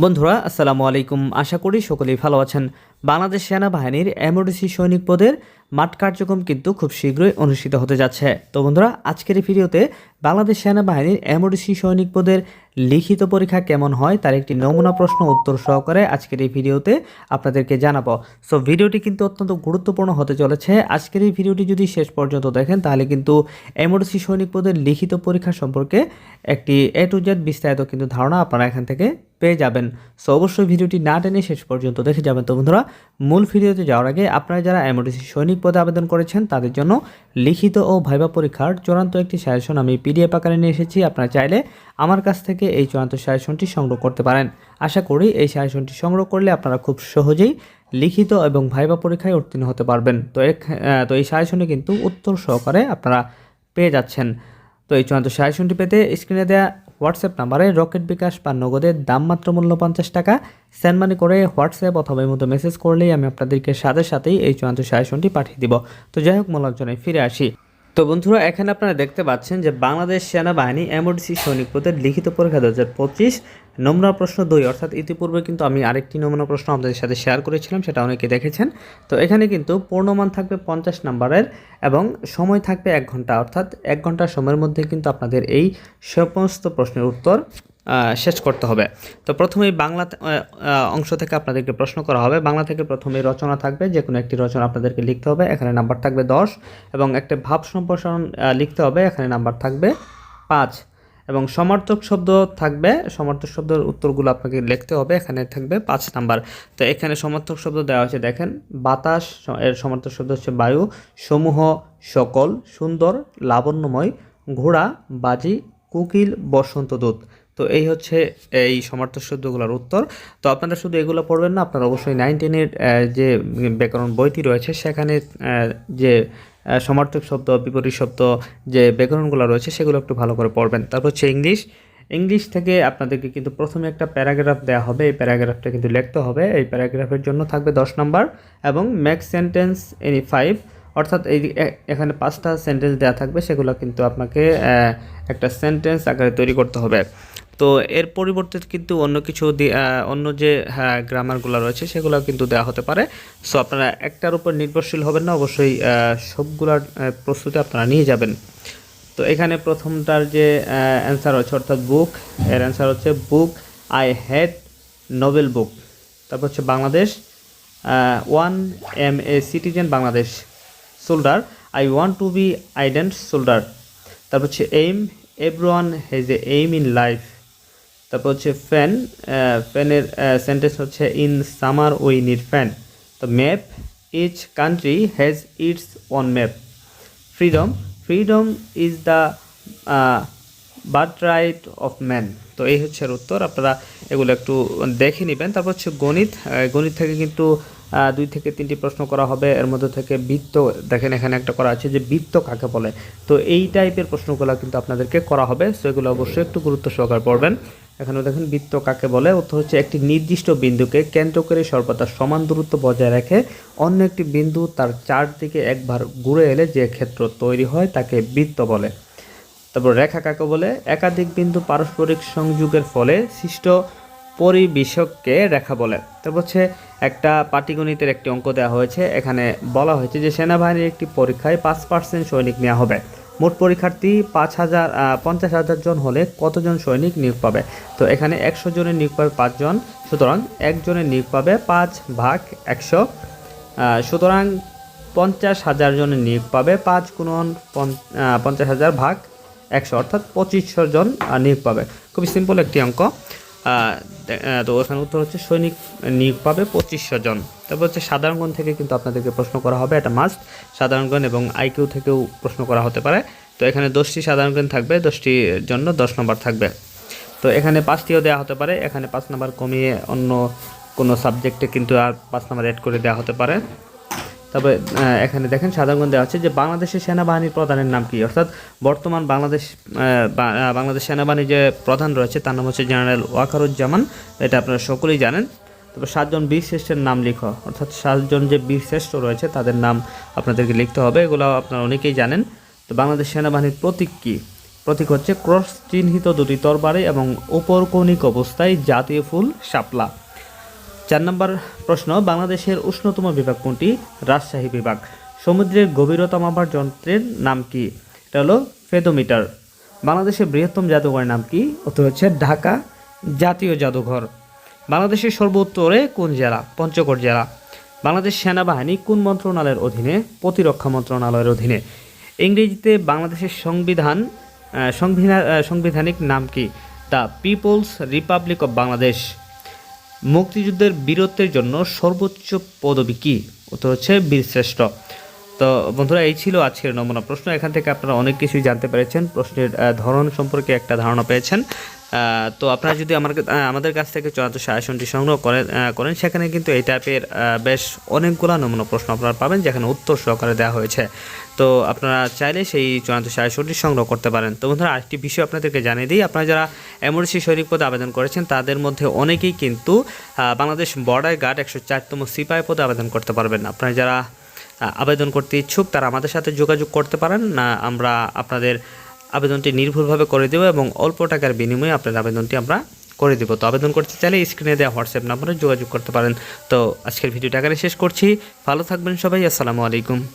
বন্ধুরা আসসালামু আলাইকুম। আশা করি সকলেই ভালো আছেন। বাংলাদেশ সেনাবাহিনীর এমওডিসি সৈনিক পদের মাঠ কার্যক্রম কিন্তু খুব শীঘ্রই অনুষ্ঠিত হতে যাচ্ছে। তো বন্ধুরা, আজকের এই ভিডিওতে বাংলাদেশ সেনাবাহিনীর এমওডিসি সৈনিক পদের লিখিত পরীক্ষা কেমন হয় তার একটি নমুনা প্রশ্ন উত্তর সহকারে আজকের এই ভিডিওতে আপনাদেরকে জানাব। সো ভিডিওটি কিন্তু অত্যন্ত গুরুত্বপূর্ণ হতে চলেছে। আজকের এই ভিডিওটি যদি শেষ পর্যন্ত দেখেন, তাহলে কিন্তু এমওডিসি সৈনিক পদের লিখিত পরীক্ষা সম্পর্কে একটি এ টু জেড বিস্তারিত কিন্তু ধারণা আপনারা এখান থেকে পেয়ে যাবেন। সো অবশ্যই ভিডিওটি না টেনে শেষ পর্যন্ত দেখে যাবেন। তো বন্ধুরা মূল ভিডিওতে যাওয়ার আগে আপনারা যারা এমওডিসি সৈনিক পদে আবেদন করেছেন, তাদের জন্য লিখিত ও ভাইবা পরীক্ষার চূড়ান্ত একটি সাজেশন আমি পিডিএফ আকারে নিয়ে এসেছি। আপনারা চাইলে আমার কাছ থেকে এই চূড়ান্ত সাজেশনটি সংগ্রহ করতে পারেন। আশা করি এই সাজেশনটি সংগ্রহ করলে আপনারা খুব সহজেই লিখিত এবং ভাইবা পরীক্ষায় উত্তীর্ণ হতে পারবেন। তো এক, তো এই সাজেশনে কিন্তু উত্তর সহকারে আপনারা পেয়ে যাচ্ছেন। তো এই চূড়ান্ত সাজেশনটি পেতে স্ক্রিনে দেওয়া হোয়াটসঅ্যাপ নাম্বারে রকেট বিকাশ বা নগদের দাম মাত্র মূল্য পঞ্চাশ টাকা সেন্ড মানি করে হোয়াটসঅ্যাপ অথবা মতো মেসেজ করলেই আমি আপনাদেরকে সাথে সাথেই এই চূড়ান্ত সাজেশনটি পাঠিয়ে দিব। তো যাই হোক মূল আলোচনায় ফিরে আসি। তো বন্ধুরা, এখানে আপনারা দেখতে পাচ্ছেন যে বাংলাদেশ সেনাবাহিনী এমওডিসি সৈনিক পদের লিখিত পরীক্ষা দু হাজার পঁচিশ নমুনা প্রশ্ন দুই। অর্থাৎ ইতিপূর্বে কিন্তু আমি আরেকটি নমুনা প্রশ্ন আপনাদের সাথে শেয়ার করেছিলাম, সেটা অনেকে দেখেছেন। তো এখানে কিন্তু পূর্ণমান থাকবে পঞ্চাশ নাম্বারের এবং সময় থাকবে এক ঘণ্টা। অর্থাৎ এক ঘণ্টার সময়ের মধ্যে কিন্তু আপনাদের এই সমস্ত প্রশ্নের উত্তর শেষ করতে হবে। তো প্রথমেই বাংলা অংশ থেকে আপনাদেরকে প্রশ্ন করা হবে। বাংলা থেকে প্রথমে রচনা থাকবে যে কোনো একটি রচনা আপনাদেরকে লিখতে হবে। এখানে নাম্বার থাকবে দশ এবং একটা ভাব সম্প্রসারণ লিখতে হবে। এখানে নাম্বার থাকবে পাঁচ এবং সমর্থক শব্দ থাকবে, সমর্থক শব্দের উত্তরগুলো আপনাকে লিখতে হবে। এখানে থাকবে পাঁচ নাম্বার। তো এখানে সমর্থক শব্দ দেওয়া হচ্ছে দেখেন। বাতাস এর সমর্থক শব্দ হচ্ছে বায়ু, সমূহ সকল, সুন্দর, লাবণ্যময়, ঘোড়া, বাজি, কুকিল, বসন্ত দূত। তো এই হচ্ছে, এই সমর্থক শব্দগুলোর উত্তর। তো আপনারা শুধু এগুলো পড়বেন না, আপনারা অবশ্যই নাইন টেনের যে ব্যাকরণ বইটি রয়েছে, সেখানে যে সমার্থক শব্দ, বিপরীত শব্দ যে ব্যাকরণগুলো রয়েছে, সেগুলো একটু ভালো করে পড়বেন। তারপর হচ্ছে ইংলিশ। ইংলিশ থেকে আপনাদেরকে কিন্তু প্রথমে একটা প্যারাগ্রাফ দেওয়া হবে, এই প্যারাগ্রাফটা কিন্তু লিখতে হবে। এই প্যারাগ্রাফের জন্য থাকবে দশ নম্বর এবং ম্যাক্স সেন্টেন্স এনি ফাইভ, অর্থাৎ এই এখানে পাঁচটা সেন্টেন্স দেওয়া থাকবে, সেগুলো কিন্তু আপনাকে একটা সেন্টেন্স আকারে তৈরি করতে হবে। তো এর পরিবর্তে কিন্তু অন্য কিছু অন্য যে হ্যাঁ গ্রামারগুলো রয়েছে, সেগুলো কিন্তু দেওয়া হতে পারে। সো আপনারা একটার উপর নির্ভরশীল হবেন না, অবশ্যই সবগুলার প্রস্তুতি আপনারা নিয়ে যাবেন। তো এখানে প্রথমটার যে অ্যান্সার হচ্ছে অর্থাৎ বুক এর অ্যান্সার হচ্ছে book I had noble book তারপর হচ্ছে Bangladesh one am a citizen Bangladesh soldier I want to be আইডেন্ট soldier তারপর হচ্ছে aim everyone has a aim in life তারপর হচ্ছে ফ্যান ফ্যানের সেন্টেন্স হচ্ছে in summer we need fan তো map each country has its own map freedom freedom is the birthright of man তো এই হচ্ছে উত্তর, আপনারা এগুলো একটু দেখে নেবেন। তারপর হচ্ছে গণিত গণিত থেকে কিন্তু দুই থেকে তিনটি প্রশ্ন করা হবে। এর মধ্যে থেকে বৃত্ত, দেখেন এখানে একটা করা আছে যে বৃত্ত কাকে বলে। তো এই টাইপের প্রশ্নগুলো কিন্তু আপনাদেরকে করা হবে। সো এগুলো অবশ্যই একটু গুরুত্ব সহকারে পড়বেন। এখানে দেখেন বৃত্ত কাকে বলে? উত্তর হচ্ছে একটি নির্দিষ্ট বিন্দুকে কেন্দ্র করে সর্বদা সমান দূরত্ব বজায় রেখে অন্য একটি বিন্দু তার চারদিকে একবার ঘুরে এলে যে ক্ষেত্র তৈরি হয় তাকে বৃত্ত বলে। তারপর রেখা কাকে বলে? একাধিক বিন্দু পারস্পরিক সংযোগের ফলে সৃষ্ট পরিবেশককে রেখা বলে। তারপর হচ্ছে একটা পাটিগণিতের একটি অঙ্ক দেওয়া হয়েছে। এখানে বলা হয়েছে যে সেনাবাহিনীর একটি পরীক্ষায় পাঁচ পার্সেন্ট সৈনিক নেওয়া হবে। মোট পরীক্ষার্থী পাঁচ হাজার পঞ্চাশ হাজার জন হলে কতজন সৈনিক নিয়োগ পাবে? তো এখানে একশো জনের নিয়োগ পাবে পাঁচজন সুতরাং একজনের নিয়োগ পাবে পাঁচ ভাগ একশো সুতরাং পঞ্চাশ হাজার জনের নিয়োগ পাবে পাঁচ গুণন পঞ্চ- পঞ্চাশ হাজার ভাগ একশো, অর্থাৎ পঁচিশশো জন নিয়োগ পাবে। খুবই সিম্পল একটি অঙ্ক। তো ওখানে উত্তর হচ্ছে সৈনিক নিয়োগ পাবে পঁচিশশো জন। তারপর হচ্ছে সাধারণ জ্ঞান থেকে কিন্তু আপনাদেরকে প্রশ্ন করা হবে, এটা মাস্ট সাধারণগণ এবং আইকিউ থেকেও প্রশ্ন করা হতে পারে। তো এখানে দশটি সাধারণ জ্ঞান থাকবে দশটির জন্য দশ নম্বর থাকবে। তো এখানে পাঁচটিও দেওয়া হতে পারে, এখানে পাঁচ নাম্বার কমিয়ে অন্য কোনো সাবজেক্টে কিন্তু আর পাঁচ নম্বর অ্যাড করে দেওয়া হতে পারে। তবে এখানে দেখেন সাধারণ দেওয়া আছে যে বাংলাদেশের সেনাবাহিনীর প্রধানের নাম কি? অর্থাৎ বর্তমান বাংলাদেশ বাংলাদেশ সেনাবাহিনীর যে প্রধান রয়েছে তার নাম হচ্ছে জেনারেল ওয়াকারুজ্জামান। এটা আপনারা সকলেই জানেন। তবে সাতজন বীর শ্রেষ্ঠের নাম লিখো। অর্থাৎ সাতজন যে বীর শ্রেষ্ঠ রয়েছে তাদের নাম আপনাদেরকে লিখতে হবে। এগুলো আপনারা অনেকেই জানেন। তো বাংলাদেশ সেনাবাহিনীর প্রতীক কী? প্রতীক হচ্ছে ক্রস চিহ্নিত দুটি তরবারি এবং উপরকৌণিক অবস্থায় জাতীয় ফুল শাপলা। চার নম্বর প্রশ্ন, বাংলাদেশের উষ্ণতম বিভাগ কোনটি? রাজশাহী বিভাগ। সমুদ্রের গভীরতা মাপার যন্ত্রের নাম কি? এটা হলো ফেদোমিটার। বাংলাদেশের বৃহত্তম জাদুঘরের নাম কি? উত্তর হচ্ছে ঢাকা জাতীয় জাদুঘর। বাংলাদেশের সর্বোত্তরে কোন জেলা? পঞ্চগড় জেলা। বাংলাদেশ সেনাবাহিনী কোন মন্ত্রণালয়ের অধীনে? প্রতিরক্ষা মন্ত্রণালয়ের অধীনে। ইংরেজিতে বাংলাদেশের সংবিধান সাংবিধানিক নাম কি? The People's Republic of Bangladesh. মুক্তিযুদ্ধের বীরত্বের জন্য সর্বোচ্চ পদবী কি? উত্তর হচ্ছে বীরশ্রেষ্ঠ। তো বন্ধুরা, এই ছিল আজকের নমুনা প্রশ্ন। এখান থেকে আপনারা অনেক কিছুই জানতে পেরেছেন। প্রশ্নের ধরন সম্পর্কে একটা ধারণা পেয়েছেন। তো আপনারা যদি আমার আমাদের কাছ থেকে চূড়ান্ত সাজেশনটি সংগ্রহ করেন করেন, সেখানে কিন্তু এই টাইপের বেশ অনেকগুলো নমুনা প্রশ্ন আপনারা পাবেন, যেখানে উত্তর সহকারে দেওয়া হয়েছে। তো আপনারা চাইলে সেই চূড়ান্ত সাজেশনটি সংগ্রহ করতে পারেন। তো বন্ধুরা, আরেকটি বিষয় আপনাদেরকে জানিয়ে দিই। আপনারা যারা এমআরসি সৈনিক পদে আবেদন করেছেন। তাদের মধ্যে অনেকেই কিন্তু বাংলাদেশ বর্ডার গার্ড একশো চারতম সিপাহি পদে আবেদন করতে পারবেন আপনারা যারা আবেদন করতে ইচ্ছুক, তারা আমাদের সাথে যোগাযোগ করতে পারেন। না আমরা আপনাদের আবেদনটি নির্ভুলভাবে করে দেবো এবং অল্প টাকার বিনিময়ে আপনার আবেদনটি আমরা করে দেবো। তো আবেদন করতে চাইলে স্ক্রিনে দেওয়া হোয়াটসঅ্যাপ নাম্বারে যোগাযোগ করতে পারেন। তো আজকের ভিডিওটা এখানে শেষ করছি। ভালো থাকবেন সবাই। আসসালামু আলাইকুম।